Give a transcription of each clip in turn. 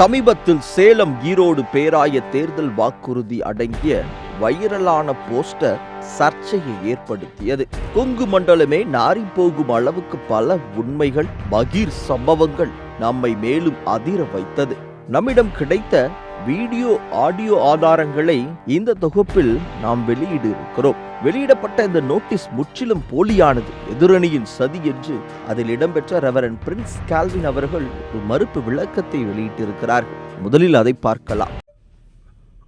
சமீபத்தில் சேலம் ஈரோடு பேராய தேர்தல் வாக்குறுதி அடங்கிய வைரலான போஸ்டர் சர்ச்சையை ஏற்படுத்தியது. கொங்கு மண்டலமே நாரி போகும் அளவுக்கு பல உண்மைகள் பகீர் சம்பவங்கள் நம்மை மேலும் அதிர வைத்தது. நம்மிடம் கிடைத்த வீடியோ ஆடியோ ஆதாரங்களை இந்த தொகுப்பில் நாம் வெளியிடு இருக்கிறோம் வெளியிடப்பட்ட இந்த நோட்டீஸ் முற்றிலும் போலியானது. எதிரணியின் சதி என்று அதில் இடம்பெற்ற ரெவரன் பிரின்ஸ் கால்வின் அவர்கள் ஒரு மறுப்பு விளக்கத்தை வெளியிட்டிருக்கிறார்கள். முதலில் அதை பார்க்கலாம்.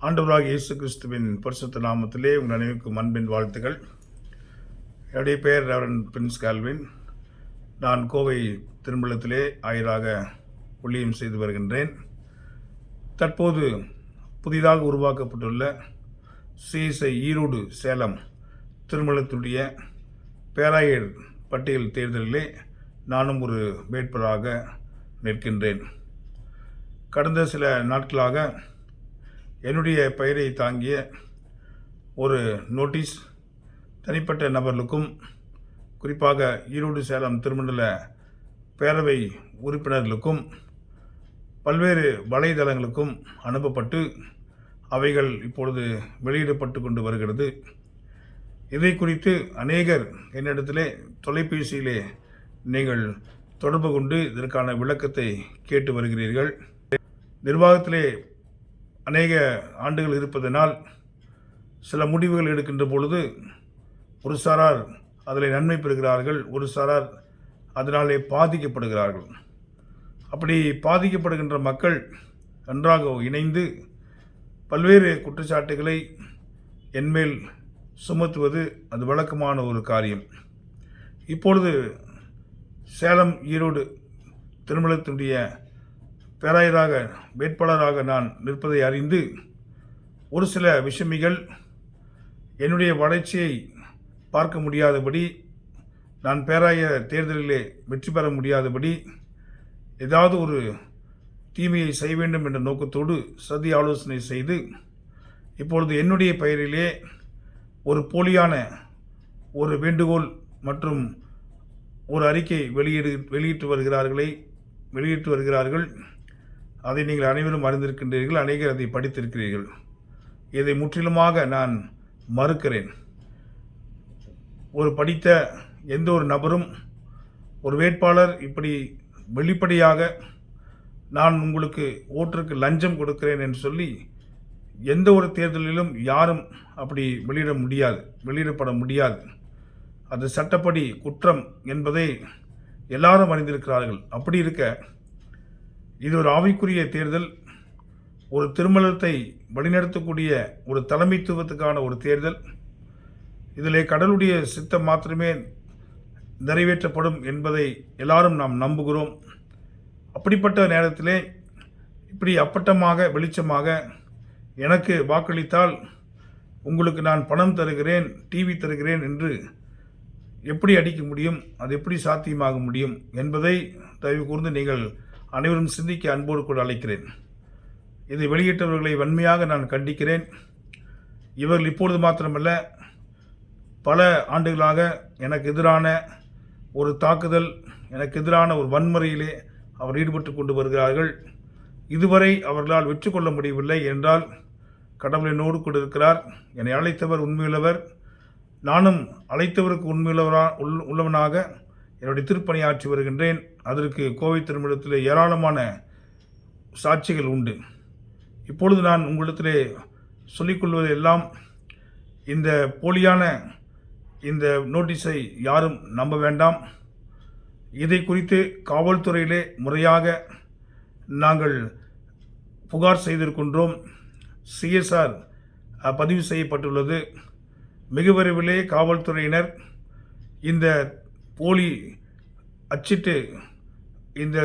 ஆண்டவராக இயேசு கிறிஸ்துவின் பரிசுத்த நாமத்திலே உங்கள் அனைவருக்கும் அன்பின் வாழ்த்துக்கள். என்னுடைய பெயர் ரெவரன் பிரின்ஸ் கால்வின். நான் கோவை திருமலத்திலே ஆயராக ஊழியம் செய்து வருகின்றேன். தற்போது புதிதாக உருவாக்கப்பட்டுள்ள சிஎஸ்ஐ ஈரோடு சேலம் திருமலத்துடைய பேராயர் பட்டியல் தேர்தலிலே நானும் ஒரு வேட்பாளராக நிற்கின்றேன். கடந்த சில நாட்களாக என்னுடைய பெயரை தாங்கிய ஒரு நோட்டீஸ் தனிப்பட்ட நபர்களுக்கும் குறிப்பாக ஈரோடு சேலம் திருமண்டல பேரவை உறுப்பினர்களுக்கும் பல்வேறு வலைதளங்களுக்கும் அனுப்பப்பட்டு அவைகள் இப்பொழுது வெளியிடப்பட்டு கொண்டு வருகிறது. இதை குறித்து அநேகர் என்னிடத்திலே தொலைபேசியிலே நீங்கள் தொடர்பு கொண்டு இதற்கான விளக்கத்தை கேட்டு வருகிறீர்கள். நிர்வாகத்திலே அநேக ஆண்டுகள் இருப்பதனால் சில முடிவுகள் எடுக்கின்ற பொழுது ஒரு சாரார் அதில் நன்மை பெறுகிறார்கள் ஒரு சாரார் அதனாலே பாதிக்கப்படுகிறார்கள். அப்படி பாதிக்கப்படுகின்ற மக்கள் நன்றாக இணைந்து பல்வேறு குற்றச்சாட்டுகளை என்மேல் சுமத்துவது அது வழக்கமான ஒரு காரியம். இப்பொழுது சேலம் ஈரோடு திருமணத்தினுடைய பேராயராக வேட்பாளராக நான் நிற்பதை அறிந்து ஒரு சில விஷமிகள் என்னுடைய வளர்ச்சியை பார்க்க முடியாதபடி நான் பேராய தேர்தலிலே வெற்றி பெற முடியாதபடி ஏதாவது ஒரு தீமையை செய்ய வேண்டும் என்ற நோக்கத்தோடு சதி ஆலோசனை செய்து இப்பொழுது என்னுடைய பெயரிலே ஒரு போலியான ஒரு வேண்டுகோள் மற்றும் ஒரு அறிக்கை வெளியிடு வெளியிட்டு வருகிறார்களே வெளியிட்டு வருகிறார்கள். அதை நீங்கள் அனைவரும் அறிந்திருக்கின்றீர்கள் அநேகர் அதை படித்திருக்கிறீர்கள். இதை முற்றிலுமாக நான் மறுக்கிறேன். ஒரு படித்த எந்த ஒரு நபரும் ஒரு வேட்பாளர் இப்படி வெளிப்படையாக நான் உங்களுக்கு ஓட்டுக்கு லஞ்சம் கொடுக்கிறேன் என்று சொல்லி எந்த ஒரு தேர்தலிலும் யாரும் அப்படி வெளியிட முடியாது வெளியிடப்பட முடியாது. அது சட்டப்படி குற்றம் என்பதை எல்லாரும் அறிந்திருக்கிறார்கள். அப்படி இருக்க இது ஒரு ஆவிக்குரிய தேர்தல் ஒரு திருமணத்தை வழிநடத்தக்கூடிய ஒரு தலைமைத்துவத்துக்கான ஒரு தேர்தல். இதிலே கடலுடைய சித்தம் மாத்திரமே நிறைவேற்றப்படும் என்பதை எல்லாரும் நாம் நம்புகிறோம். அப்படிப்பட்ட நேரத்திலே இப்படி அப்பட்டமாக வெளிச்சமாக எனக்கு வாக்களித்தால் உங்களுக்கு நான் பணம் தருகிறேன் டிவி தருகிறேன் என்று எப்படி அடிக்க முடியும் அது எப்படி சாத்தியமாக முடியும் என்பதை தயவு கூர்ந்து நீங்கள் அனைவரும் சிந்திக்க அன்போடு கூட அழைக்கிறேன். இதை வெளியிட்டவர்களை வன்மையாக நான் கண்டிக்கிறேன். இவர்கள் இப்பொழுது மாத்திரமல்ல பல ஆண்டுகளாக எனக்கு எதிரான ஒரு தாக்குதல் எனக்கு எதிரான ஒரு வன்முறையிலே அவர் ஈடுபட்டு கொண்டு வருகிறார்கள். இதுவரை அவர்களால் வெற்றி கொள்ள முடியவில்லை என்றால் கடவுள் என்னோடு கூட இருக்கிறார் என்னை அழைத்தவர் உண்மையுள்ளவர். நானும் அழைத்தவருக்கு உண்மையுள்ளவரா உள்- உள்ளவனாக என்னுடைய திருப்பணியாற்றி வருகின்றேன். அதற்கு கோவை திருமணத்தில் ஏராளமான சாட்சிகள் உண்டு. இப்பொழுது நான் உங்களிடத்திலே சொல்லிக்கொள்வது எல்லாம் இந்த போலியான இந்த நோட்டீஸை யாரும் நம்ப வேண்டாம். இதை குறித்து காவல்துறையிலே முறையாக நாங்கள் புகார் செய்திருக்கின்றோம். சிஎஸ்ஆர் பதிவு செய்யப்பட்டுள்ளது. மிக விரைவிலே காவல்துறையினர் இந்த போலி அச்சிட்டு இந்த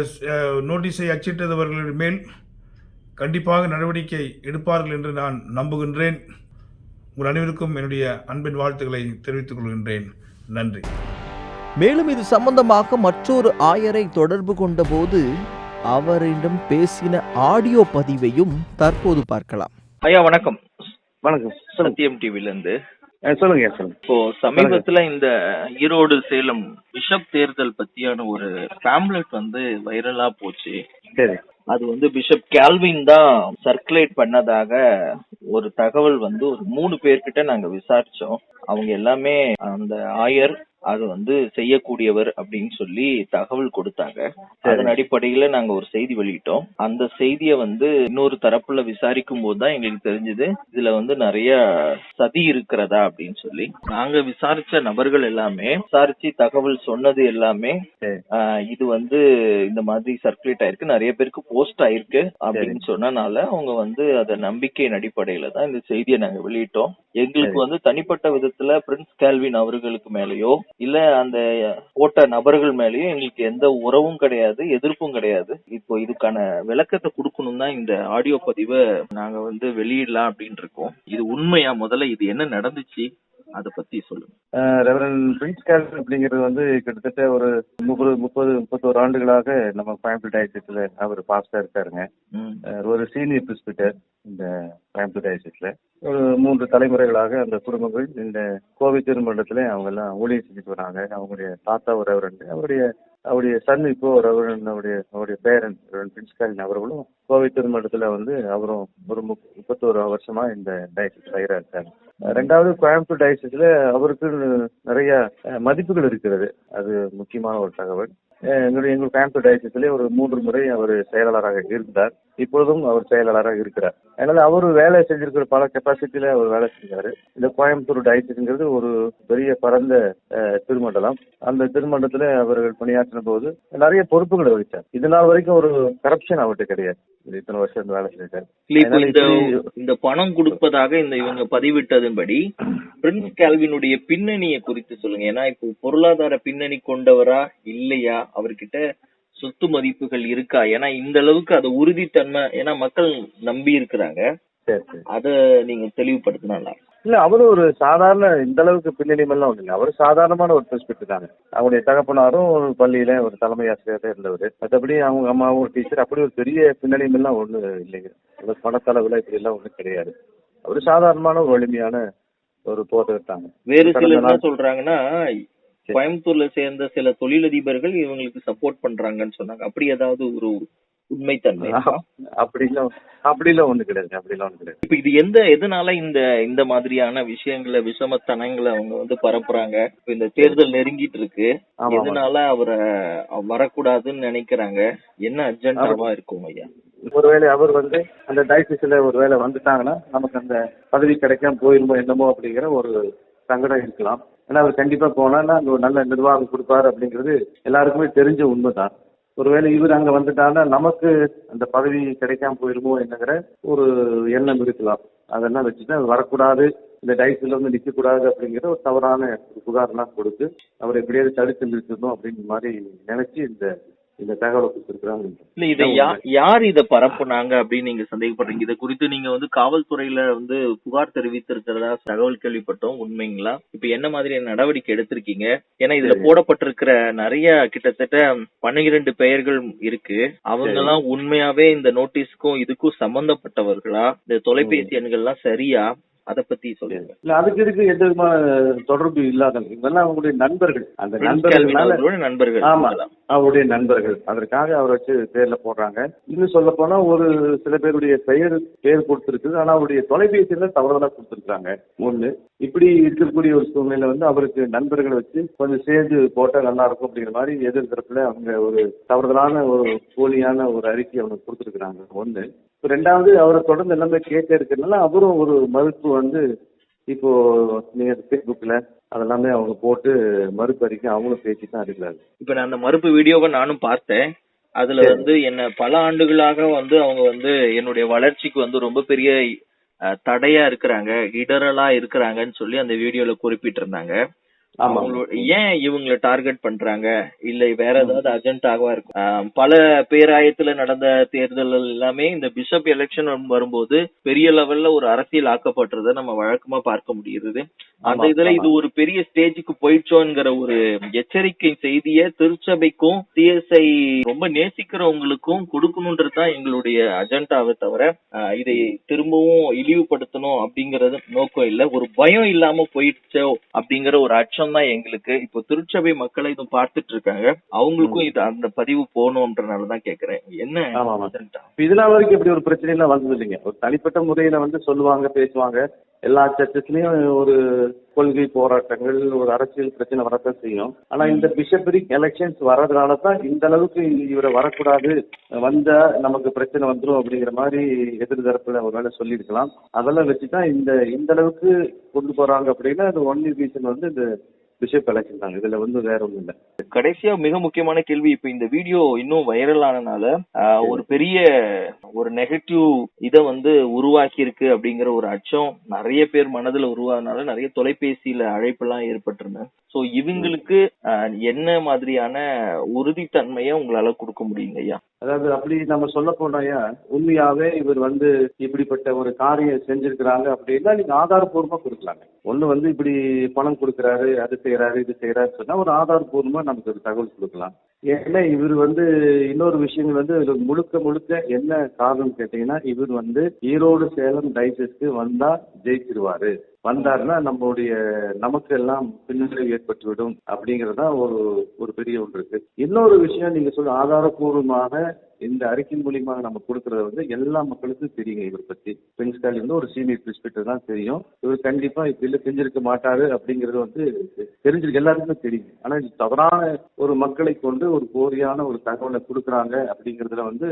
நோட்டீஸை அச்சிட்டவர்களின் மேல் கண்டிப்பாக நடவடிக்கை எடுப்பார்கள் என்று நான் நம்புகின்றேன். உங்கள் அனைவருக்கும் என்னுடைய அன்பின் வாழ்த்துக்களை தெரிவித்துக் கொள்கின்றேன். நன்றி. மேலும் இது சம்பந்தமாக மற்றொரு ஆயரை தொடர்பு கொண்டபோது அவரிடம் பேசின ஆடியோ பதிவையும் தற்போது பார்க்கலாம். ஐயா வணக்கம். வணக்கம். சத்தியம் டிவில இருந்து சொல்லுங்க சொல்லுங்க. இப்போ சமீபத்துல இந்த ஈரோடு சேலம் பிஷப் தேர்தல் பத்தியான ஒரு பேம்லெட் வந்து வைரலா போச்சு. சரி. அது வந்து பிஷப் கேல்வின் தான் சர்க்குலேட் பண்ணதாக ஒரு தகவல் வந்து ஒரு மூணு பேர்கிட்ட நாங்க விசாரிச்சோம். அவங்க எல்லாமே அந்த ஆயர் அது வந்து செய்யக்கூடியவர் அப்படின்னு சொல்லி தகவல் கொடுத்தாங்க. அதன் அடிப்படையில நாங்க ஒரு செய்தி வெளியிட்டோம். அந்த செய்தியை வந்து இன்னொரு தரப்புல விசாரிக்கும் போது தான் எங்களுக்கு தெரிஞ்சது. இதுல வந்து நிறைய சதி இருக்கிறதா அப்படின்னு சொல்லி. நாங்க விசாரிச்ச நபர்கள் எல்லாமே விசாரிச்சு தகவல் சொன்னது எல்லாமே இது வந்து இந்த மாதிரி சர்க்குலேட் ஆயிருக்கு. நிறைய பேருக்கு போஸ்ட் ஆயிருக்கு அப்படின்னு சொன்னனால அவங்க வந்து அத நம்பிக்கையின் அடிப்படையில தான் இந்த செய்தியை நாங்க வெளியிட்டோம். எங்களுக்கு வந்து தனிப்பட்ட விதத்துல பிரின்ஸ் கேல்வின் அவர்களுக்கு மேலயோ இல்ல அந்த போட்ட நபர்கள் மேலயோ எங்களுக்கு எந்த உறவும் கிடையாது எதிர்ப்பும் கிடையாது. இப்போ இதுக்கான விளக்கத்தை கொடுக்கணும் தான் இந்த ஆடியோ பதிவை நாங்க வந்து வெளியிடலாம் அப்படின்னு இருக்கோம். இது உண்மையா? முதல்ல இது என்ன நடந்துச்சு? அத பத்தி சொல்லுங்க. ரெவரன் பிரின்ஸ் கேல்வின் அப்படிங்கிறது வந்து கிட்டத்தட்ட ஒரு முப்பது முப்பது முப்பத்தோரு ஆண்டுகளாக நம்ம கோயம்புத்தூர் டயசிஸ்ல அவர் பாஸ்டா இருக்காருங்க. ஒரு சீனியர் பிரிஸ்பிட்டர் இந்த கோயம்புத்தூர் டயசிஸ்ல ஒரு மூன்று தலைமுறைகளாக அந்த குடும்பங்கள் இந்த கோவை திருமண்டலத்துல அவங்க எல்லாம் ஊழியம் செஞ்சுட்டு வராங்க. அவங்களுடைய தாத்தா ஒரு ரெவரன் அவருடைய அவருடைய சன் இப்போ ரெவரன் அவருடைய அவருடைய பேரன் ரெவரன் பிரின்ஸ் கேல்வின் அவர்களும் கோவை திருமண்டலத்துல வந்து அவரும் ஒரு முப்- முப்பத்தோரு வருஷமா இந்த டயசிஸ் ஐயரா இருக்காங்க ரெண்டாவது கோயம்புத்தூர் டயசிஸ்ல அவருக்கு நிறைய மதிப்புகள் இருக்கிறது. அது முக்கியமான ஒரு தகவல். எங்களுடைய எங்கள் கோயம்புத்தூர் டயசிஸ்ல ஒரு மூன்று முறை அவர் செயலாளராக இருந்தார். இப்பொழுதும் அவர் செயலாளராக இருக்கிறார். அதனால அவர் வேலை செஞ்சிருக்கிற பல கெப்பாசிட்டியில அவர் வேலை செஞ்சாரு. இந்த கோயம்புத்தூர் டயசிஸ்ங்கிறது ஒரு பெரிய பரந்த திருமண்டலம். அந்த திருமண்டலத்துல அவர்கள் பணியாற்றின போது நிறைய பொறுப்புகளை வகிச்சார். இது நாள் வரைக்கும் ஒரு கரப்ஷன் அவர்கிட்ட கிடையாது. இது இத்தனை வருஷம் வேலை செஞ்சார் இல்ல இப்போ அதனால இந்த இப்படி- இந்த பணம் கொடுப்பதாக இந்த இவங்க பதிவிட்டதன்படி பிரின்ஸ் கேல்வினுடைய பின்னணியை குறித்து சொல்லுங்க. ஏன்னா இப்போ பொருளாதார பின்னணி கொண்டவரா இல்லையா? அவர்கிட்ட சொத்து மதிப்புகள் இருக்கா? ஏன்னா இந்த அளவுக்கு அது உறுதித்தன்மை ஏன்னா மக்கள் நம்பி இருக்கிறாங்க. அத நீங்க தெளிவுபடுத்தினா. இல்ல அவரு ஒரு சாதாரண இந்த அளவுக்கு பின்னணியும் எல்லாம் ஒண்ணு இல்ல. அவர் சாதாரணமான ஒரு பெர்ஸ்பெக்டிவ் தாங்க அவருடைய தகப்பனாரும் ஒரு பள்ளியில ஒரு தலைமை ஆசிரியராக இருந்தவர். மற்றபடி அவங்க அம்மாவும் ஒரு டீச்சர் அப்படி ஒரு பெரிய பின்னணியும் எல்லாம் ஒண்ணு இல்லைங்க. ஒரு பணத்தளவுல இப்படி எல்லாம் ஒண்ணும் கிடையாது. அவரு சாதாரணமான ஒரு வலிமையான ஒரு போதகர் தாங்க வேறு சிலர் என்ன சொல்றாங்கன்னா கோயம்புத்தூர்ல சேர்ந்த சில தொழிலதிபர்கள் இவங்களுக்கு சப்போர்ட் பண்றாங்கன்னு சொன்னாங்க. அப்படி ஏதாவது ஒரு உண்மைத்தன்மை இருக்கா? அப்படிலாம் அப்படிலாம் ஒண்ணு கிடையாது அப்படிலாம் ஒண்ணு கிடையாது. இப்ப இது எந்த எதனால இந்த இந்த மாதிரியான விஷயங்களை விஷமத்தனங்களை அவங்க வந்து பரப்புறாங்க? இப்ப இந்த தேர்தல் நெருங்கிட்டு இருக்கு. எதனால அவரை வரக்கூடாதுன்னு நினைக்கிறாங்க? என்ன அஜெண்டாவா இருக்கும் ஐயா? ஒருவேளை அவர் வந்து அந்த டயசிஸ்ல ஒருவேளை வந்துட்டாங்கன்னா நமக்கு அந்த பதவி கிடைக்காம போயிருமோ என்னமோ அப்படிங்கிற ஒரு சங்கடம் இருக்கலாம். ஏன்னா அவர் கண்டிப்பா போனான்னா அங்க ஒரு நல்ல நிர்வாகம் கொடுப்பாரு அப்படிங்கிறது எல்லாருக்குமே தெரிஞ்ச உண்மைதான். ஒருவேளை இவர் அங்க வந்துட்டான்னா நமக்கு அந்த பதவி கிடைக்காம போயிருமோ என்னங்கிற ஒரு எண்ணம் இருக்கலாம். அதெல்லாம் வச்சுட்டு வரக்கூடாது இந்த டைஸ்ல வந்து நிக்க கூடாது அப்படிங்கிற ஒரு தவறான ஒரு புகார்லாம் கொடுத்து அவர் எப்படியாவது தடுத்து நிறுத்தணும் அப்படிங்கிற மாதிரி நினைச்சு இந்த இந்த தகவலை கொடுத்துருக்காங்க இல்ல இத யார் இத பரப்புனாங்க அப்படின்னு நீங்க சந்தேகப்படுறீங்க? இத குறித்து நீங்க வந்து காவல்துறையில வந்து புகார் தெரிவித்திருக்கிறதா தகவல் கேள்விப்பட்டோம் உண்மைங்களா? இப்ப என்ன மாதிரியான நடவடிக்கை எடுத்திருக்கீங்க? ஏன்னா இதுல போடப்பட்டிருக்கிற நிறைய கிட்டத்தட்ட பன்னிரண்டு பெயர்கள் இருக்கு. அவங்க எல்லாம் உண்மையாவே இந்த நோட்டீஸ்க்கும் இதுக்கும் சம்பந்தப்பட்டவர்களா? இந்த தொலைபேசி எண்கள்லாம் சரியா? அத பத்தி சொல்லுங்க. இல்ல அதுக்கு இதுக்கு எந்த விதமான தொடர்பு இல்லாதவங்க இவங்கெல்லாம் அவங்களுடைய நண்பர்கள். அந்த அவர்களோட நண்பர்கள். ஆமா. அவருடைய நண்பர்கள். அதற்காக அவரை வச்சு பேர்ல போடுறாங்க. இன்னும் சொல்ல போனா ஒரு சில பேருடைய பெயர் பேர் கொடுத்திருக்குது. ஆனா அவருடைய தொலைபேசியில தவறுதலா கொடுத்திருக்காங்க ஒண்ணு இப்படி இருக்கக்கூடிய ஒரு சூழ்நிலை வந்து அவருக்கு நண்பர்களை வச்சு கொஞ்சம் சேர்ந்து போட்டா நல்லா இருக்கும் அப்படிங்கிற மாதிரி எதிர் தரப்புல அவங்க ஒரு தவறுதலான ஒரு போலியான ஒரு அறிக்கை அவங்க கொடுத்திருக்கிறாங்க. ஒண்ணு ரெண்டாவது அவரை தொடர்ந்து எல்லாமே கேட்க இருக்கிறதுனால அவரும் ஒரு மறுப்பு வந்து இப்போ நீங்க ஃபேஸ்புக்ல அதெல்லாமே அவங்க போட்டு மறுப்பு அறிக்கை அவங்களும் பேசி தான் இருக்கிறாங்க. இப்ப நான் அந்த மறுப்பு வீடியோவை நானும் பார்த்தேன். அதுல வந்து என்ன பல ஆண்டுகளாக வந்து அவங்க வந்து என்னுடைய வளர்ச்சிக்கு வந்து ரொம்ப பெரிய தடையா இருக்கிறாங்க இடரலா இருக்கிறாங்கன்னு சொல்லி அந்த வீடியோல குறிப்பிட்டிருந்தாங்க. ஏன் இவங்களை டார்கெட் பண்றாங்க? இல்ல வேற ஏதாவது அஜெண்டாவா இருக்கும்? பல பேராயத்துல நடந்த தேர்தல் எல்லாமே இந்த பிஷப் எலெக்ஷன் வரும்போது பெரிய லெவல்ல ஒரு அரசியல் ஆக்கப்பட்டதை நம்ம வழக்கமா பார்க்க முடியுது அந்த இதுல. இது ஒரு பெரிய ஸ்டேஜுக்கு போயிடுச்சோங்கிற ஒரு எச்சரிக்கை செய்திய திருச்சபைக்கும் சிஎஸ்ஐ ரொம்ப நேசிக்கிறவங்களுக்கும் கொடுக்கணுன்றது தான் எங்களுடைய அஜெண்டாவை தவிர இதை திரும்பவும் இழிவுபடுத்தணும் அப்படிங்கறது நோக்கம் இல்ல. ஒரு பயம் இல்லாம போயிடுச்சோ அப்படிங்கிற ஒரு ஆட்சி தான் எங்களுக்கு. இப்போ திருச்சபை மக்களை இதுவும் பார்த்துட்டு இருக்காங்க. அவங்களுக்கும் இது அந்த பதிவு போகணும்ன்றனாலதான் கேக்குறேன் என்ன இதனால வரைக்கும் இப்படி ஒரு பிரச்சனை எல்லாம் வந்தது இல்லைங்க. ஒரு தனிப்பட்ட முறையில வந்து சொல்லுவாங்க பேசுவாங்க. எல்லா சர்ச்சஸ்லயும் ஒரு கொள்கை போராட்டங்கள் ஒரு அரசியல் பிரச்சனை வரத்தான் செய்யும். ஆனா இந்த பிஷப்பரிக் எலெக்ஷன்ஸ் வர்றதுனால தான் இந்த அளவுக்கு இவரை வரக்கூடாது. வந்தா நமக்கு பிரச்சனை வந்துரும் அப்படிங்கிற மாதிரி எதிர்தரப்புல ஒரு வேலை சொல்லியிருக்கலாம். அதெல்லாம் வச்சுதான் இந்த இந்த அளவுக்கு கொண்டு போறாங்க அப்படின்னா அது ஒன்லி ரீசன் வந்து இந்த பிஷப் எலெக்ஷன் இதுல வந்து வேற ஒண்ணும் இல்லை. கடைசியா மிக முக்கியமான கேள்வி இப்ப இந்த வீடியோ இன்னும் வைரல் ஆனனால ஒரு பெரிய ஒரு நெகட்டிவ் இத வந்து உருவாக்கி இருக்கு அப்படிங்கிற ஒரு அச்சம் நிறைய பேர் மனதுல உருவானனால நிறைய தொலைபேசியில அழைப்பெல்லாம் ஏற்பட்டிருந்தேன் சோ இவங்களுக்கு என்ன மாதிரியான உறுதித்தன்மையை உங்களால கொடுக்க முடியுங்க ஐயா? அதாவது அப்படி நம்ம சொல்ல போனாயா உண்மையாவே இவர் வந்து இப்படிப்பட்ட ஒரு காரியம் செஞ்சிருக்கிறாங்க அப்படின்னா நீங்க ஆதாரபூர்வமா கொடுக்கலாங்க. ஒண்ணு வந்து இப்படி பணம் கொடுக்கறாரு அது செய்யறாரு இது செய்யறாரு சொன்னா ஒரு ஆதாரபூர்வமா நமக்கு ஒரு தகவல் கொடுக்கலாம். ஏன்னா இவர் வந்து இன்னொரு விஷயங்கள் வந்து முழுக்க முழுக்க என்ன காரணம் கேட்டீங்கன்னா இவர் வந்து ஈரோடு சேலம் டைசஸ்க்கு வந்தா ஜெயிச்சிருவாரு. வந்தாருன்னா நம்மளுடைய நமக்கு எல்லாம் பின்னடைவு ஏற்பட்டுவிடும் அப்படிங்கறதா தான் ஒரு ஒரு பெரிய ஒன்று இருக்கு. இன்னொரு விஷயம் நீங்க சொல்ல ஆதாரபூர்வமாக இந்த அறிக்கை மூலியமா நம்ம கொடுக்கறது வந்து எல்லா மக்களுக்கும் தெரியுங்க இவர் பத்தி. பிரின்ஸ் காலி வந்து ஒரு சீனியர் பிரிஸ்பெக்டர் தான் தெரியும். இவர் கண்டிப்பா இப்படி செஞ்சிருக்க மாட்டாரு அப்படிங்கிறது வந்து தெரிஞ்சிருக்கு எல்லாருக்குமே தெரியும். ஆனா இது தவறான ஒரு மக்களை கொண்டு ஒரு போரியான ஒரு தகவலை கொடுக்குறாங்க அப்படிங்கறதுல வந்து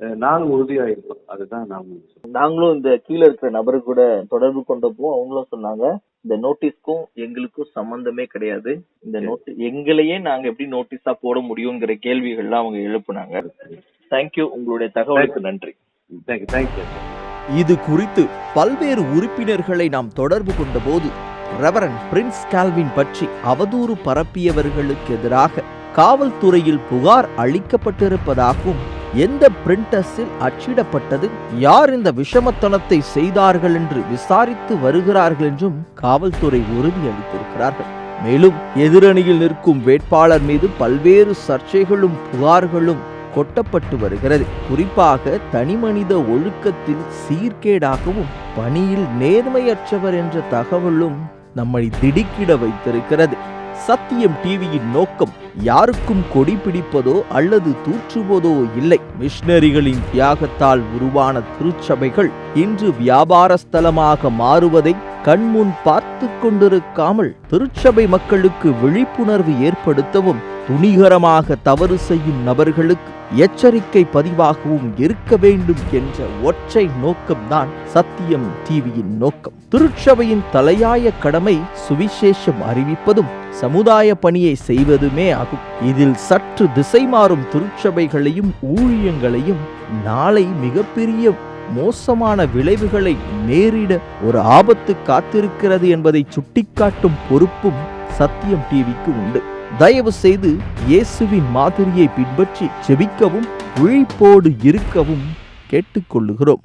அஹ், நாங்க உறுதியா இருக்கோம் அதுதான் சொல்றேன். நாங்களும் இந்த கீழே இருக்கிற நபரு கூட தொடர்பு கொண்டப்போ அவங்களும் சொன்னாங்க இந்த நோட்டீஸ்க்கும் எங்களுக்கும் சம்பந்தமே கிடையாது. இந்த நோட்டீஸ் எங்களையே நாங்க எப்படி நோட்டீஸா போட முடியுங்கிற கேள்விகள்லாம் அவங்க எழுப்புனாங்க. தேங்க்யூ உங்களுடைய தகவலுக்கு நன்றி. தேங்க்யூ தேங்க்யூ இது குறித்து பல்வேறு உறுப்பினர்களை நாம் தொடர்பு கொண்டபோது ரெவரன் பிரின்ஸ் கால்வின் பற்றி அவதூறு பரப்பியவர்களுக்கு எதிராக காவல்துறையில் புகார் அளிக்கப்பட்டிருப்பதாகவும் எந்த பிரிண்டர்ஸில் அச்சிடப்பட்டது? யார் இந்த விஷமத்தனத்தை செய்தார்கள் என்று விசாரித்து வருகிறார்கள் என்றும் காவல்துறை உறுதியளித்திருக்கிறார்கள். மேலும் எதிரணியில் நிற்கும் வேட்பாளர் மீது பல்வேறு சர்ச்சைகளும் புகார்களும் கொட்டப்பட்டு வருகிறது. குறிப்பாக தனிமனித ஒழுக்கத்தில் சீர்கேடாகவும் பணியில் நேர்மையற்றவர் என்ற தகவலும் நம்மை திடுக்கிட வைத்திருக்கிறது. சத்தியம் டிவியின் நோக்கம் யாருக்கும் கொடி பிடிப்பதோ அல்லது தூற்றுவதோ இல்லை. மிஷனரிகளின் தியாகத்தால் உருவான திருச்சபைகள் இன்று வியாபார ஸ்தலமாக மாறுவதை கண்முன் பார்த்து கொண்டிருக்காமல் திருச்சபை மக்களுக்கு விழிப்புணர்வு ஏற்படுத்தவும் துணிகரமாக தவறு செய்யும் நபர்களுக்கு எச்சரிக்கை பதிவாகவும் இருக்க வேண்டும் என்ற ஒற்றை நோக்கம்தான் சத்தியம் டிவியின் நோக்கம். திருச்சபையின் தலையாய கடமை சுவிசேஷம் அறிவிப்பதும் சமுதாய பணியை செய்வதுமே ஆகும். இதில் சற்று திசை மாறும் திருச்சபைகளையும் ஊழியங்களையும் நாளை மிகப்பெரிய மோசமான விளைவுகளை நேரிட ஒரு ஆபத்து காத்திருக்கிறது என்பதை சுட்டிக்காட்டும் பொறுப்பும் சத்தியம் டிவிக்கு உண்டு. தயவு செய்து இயேசுவின் மாதிரியை பின்பற்றி செபிக்கவும் விழிப்போடு இருக்கவும் கேட்டுக்கொள்ளுகிறோம்.